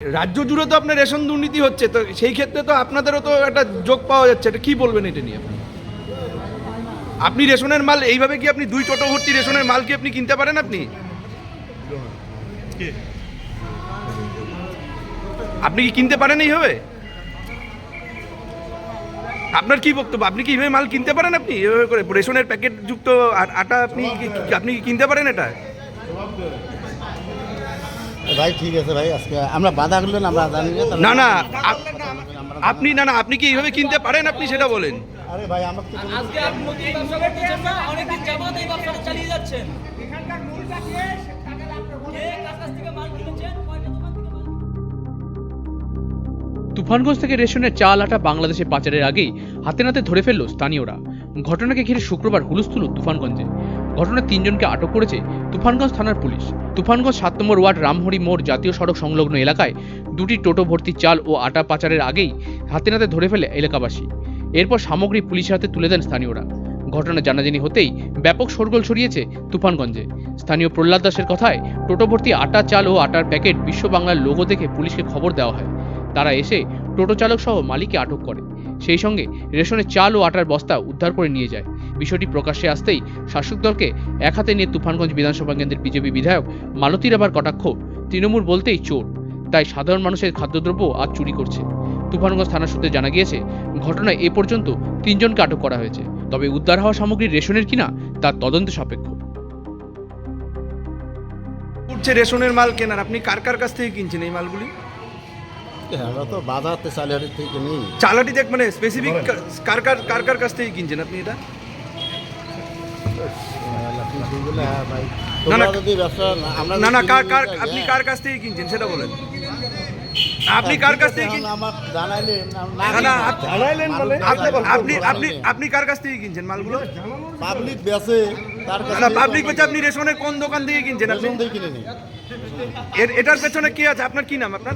রাজ্য জুড়ে তো আপনার রেশন দুর্নীতি হচ্ছে, তো সেই ক্ষেত্রে তো আপনাদেরও তো একটা যোগ পাওয়া যাচ্ছে, এটা কি বলবেন এটা নিয়ে আপনি? আপনি রেশনের মাল, এইভাবে কি আপনি দুই টোটো ভর্তি রেশনের মাল কি আপনি কিনতে পারেন আপনি? আপনি কি কিনতে পারেন এইভাবে? আপনার কি বক্তব্য? আপনি কি এইভাবে মাল কিনতে পারেন আপনি? এভাবে করে, রেশনের প্যাকেট যুক্ত আটা আপনি আপনি কি কিনতে পারেন এটা? ভাই ঠিক আছে ভাই আজকে আমরা বাধা করলেন আমরা জানি না না না আপনি না না আপনি কি এইভাবে কিনতে পারেন? আপনি সেটা বলেন। আরে ভাই আমাকে তো আজকে আপনি না অনেকদিন যাবত এই ব্যবসাটা চালিয়ে যাচ্ছেন। কে? কার কাছ থেকে মাল কিনেছেন? তুফানগঞ্জ থেকে রেশনের চাল আটা বাংলাদেশে পাচারের আগেই হাতে নাতে ধরে ফেলল স্থানীয়রা। ঘটনাকে ঘিরে শুক্রবার হুলস্থুল তুফানগঞ্জে। ঘটনায় তিনজনকে আটক করেছে তুফানগঞ্জ থানার পুলিশ। তুফানগঞ্জ সাত নম্বর ওয়ার্ড রামহরি মোড় জাতীয় সড়ক সংলগ্ন এলাকায় দুটি টোটো ভর্তি চাল ও আটা পাচারের আগেই হাতে নাতে ধরে ফেলে এলাকাবাসী। এরপর সামগ্রী পুলিশের হাতে তুলে দেন স্থানীয়রা। ঘটনা জানাজানি হতেই ব্যাপক শোরগোল ছড়িয়েছে তুফানগঞ্জে। স্থানীয় প্রহ্লাদ দাসের কথায় টোটো ভর্তি আটা, চাল ও আটার প্যাকেট বিশ্ব বাংলার লোগো দেখে পুলিশকে খবর দেওয়া হয়। তারা এসে টোটো চালক সহ মালিককে আটক করে। সেই সঙ্গে রেশনের চাল ও আটার বস্তা উদ্ধার করে নিয়ে যায়। বিষয়টি প্রকাশ্যে আসতেই শাসক দলকে এক হাতে নিয়ে তুফানগঞ্জ বিধানসভা কেন্দ্রের বিজেপি বিধায়ক মালতীর আবার কটাক্ষ, তৃণমূল বলতেই চোর। তাই সাধারণ মানুষের খাদ্যদ্রব্য আজ চুরি করছে। তুফানগঞ্জ থানা সূত্রে জানা গিয়েছে, ঘটনায় এ পর্যন্ত তিনজনকে আটক করা হয়েছে। তবে উদ্ধার হওয়া সামগ্রী রেশনের কিনা তার তদন্ত সাপেক্ষ। রেশনের মাল কেনার। আপনি কার কার কাছ থেকে কিনছেন এই মালগুলি? আমরা তো বাধাতে সালিয়ারি থেকে নিই। চালাটি দেখ মানে স্পেসিফিক কার কার কার কার কাছ থেকে কিনছেন আপনি এটা? হ্যাঁ না, না, যদি ব্যবসা আমরা না না কার কার আপনি হ্যাঁ। কার কাছ থেকে কিনছেন সেটা বলেন। আপনি হ্যাঁ, কার কাছ থেকে এখন কিন- আমার জানাইলেন আম- না, না, না, আপ- জানাইলেন বলে আপনি আপনি আপনি কার কাছ থেকে কিনছেন মালগুলো? পাবলিক বেসে না পাবলিক বলছে আপনি রেশনের কোন দোকান থেকে কিনছেন আপনি? এটার পেছনে কে আছে? আপনার কি নাম আপনার?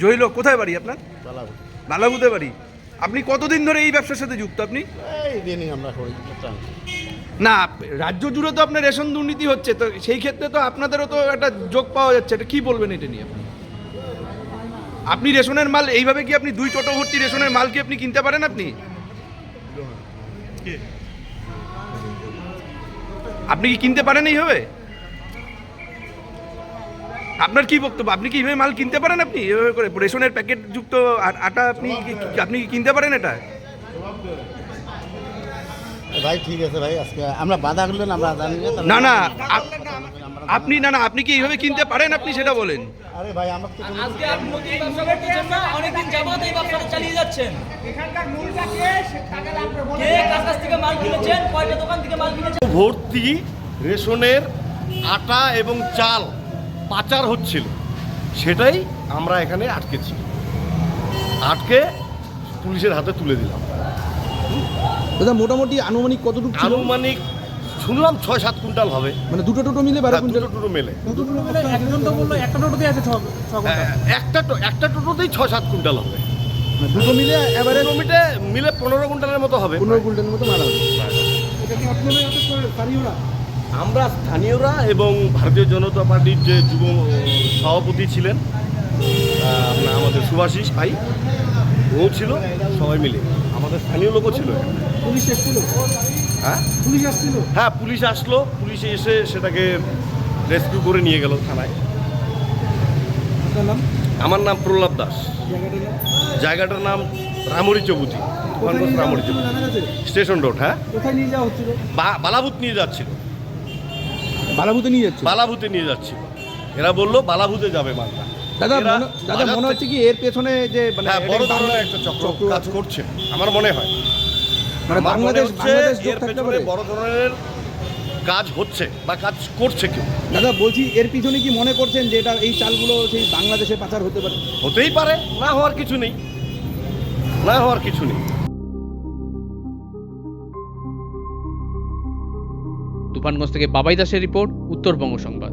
জহিল কোথায় বাড়ি আপনার? চালাবো। বালাগুতে বাড়ি। আপনি কতদিন ধরে এই ব্যবসার সাথে যুক্ত আপনি? এই দিনই আমরা করি না রাজ্য জুড়ে তো আপনার রেশন দুর্নীতি হচ্ছে তো সেই ক্ষেত্রে তো আপনাদেরও তো একটা যোগ পাওয়া যাচ্ছে এটা কি বলবেন এটা নিয়ে আপনি? আপনি রেশনের মাল এইভাবে কি আপনি দুই টোটো ভর্তি রেশনের মাল কি আপনি কিনতে পারেন আপনি? আপনি কি কিনতে পারেন এইভাবে? আপনার কি বক্তব্য? আপনি কি এইভাবে মাল কিনতে পারেন আপনি? এভাবে করে রেশনের প্যাকেট যুক্ত আটা আপনি কি- আপনি কি কিনতে পারেন এটা? ভাই ঠিক আছে ভাই আজকে আমরা বাধা করলেন আমরা জানি না না না আপ- আমরা- আপনি না না আপনি কি এইভাবে কিনতে পারেন আপনি সেটা বলেন। আরে ভাই আমাকে তো আজকে আপনি নতুন ব্যবসা করতেছেন না অনেকদিন যাবত এই ব্যবসাটা চালিয়ে যাচ্ছেন। এখানকার মূল কাকে কে কার কাছ থেকে মাল কিনেছেন কয়টা দোকান থেকে মাল কিনেছেন? ভর্তি রেশনের আটা এবং চাল। পাচার হচ্ছিল সেটাই আমরা এখানে আটকেছি। আটকে পুলিশের হাতে তুলে দিলাম। দাদা মোটামুটি আনুমানিক কতটুকু আনুমানিক শুনলাম ছয় সাত কুইন্টাল হবে। মানে দুটো টোটো মিলে বারো হ্যাঁ, কুইন্টাল? দুটো টোটো মেলে। একজন তো বলল একটা টোটোতে আছে হ্যাঁ, একটা টো- একটা টোটোতেই ছয় সাত কুইন্টাল হবে। মানে দুটো মিলে এবারে কিলোমিটে মিলে পনেরো কুইন্টালের মতো হবে। পনেরো কুইন্টালের মতো মারা হবে। আমরা স্থানীয়রা এবং ভারতীয় জনতা পার্টির যে যুব সভাপতি ছিলেন আপনার আমাদের সুভাষিস ভাই ও ছিল সবাই মিলে। আমাদের স্থানীয় লোকও ছিল। পুলিশ এসেছিল? হ্যাঁ? পুলিশ আসছিল? হ্যাঁ পুলিশ আসলো পুলিশ এসে সেটাকে রেস্কিউ করে নিয়ে গেল থানায়। আমার নাম প্রহ্লাদ দাস। জায়গাটার নাম? রামরি চৌবুতি রামরি চৌবুতি স্টেশন রোড হ্যাঁ। বালাভূত নিয়ে যাচ্ছিল। বালাবুতে নিয়ে যাচ্ছে? বালাভূতে নিয়ে যাচ্ছিল এরা বলল বালাভূতে যাবে মালটা। দাদা দাদা মনে হচ্ছে কি এর পেছনে যে মানে হ্যাঁ বড় ধরনের একটা চক্র কাজ করছে আমার মনে হয়। মানে বাংলাদেশ বাংলাদেশ এর পেছনে বড় ধরনের কাজ হচ্ছে বা কাজ করছে কেউ। দাদা বলছি এর পিছনে কি মনে করছেন যে এটা এই চালগুলো সেই বাংলাদেশে পাচার হতে পারে? হতেই পারে না হওয়ার কিছু নেই। না হওয়ার কিছু নেই। তুফানগঞ্জ থেকে বাবাই দাসের রিপোর্ট উত্তরবঙ্গ সংবাদ।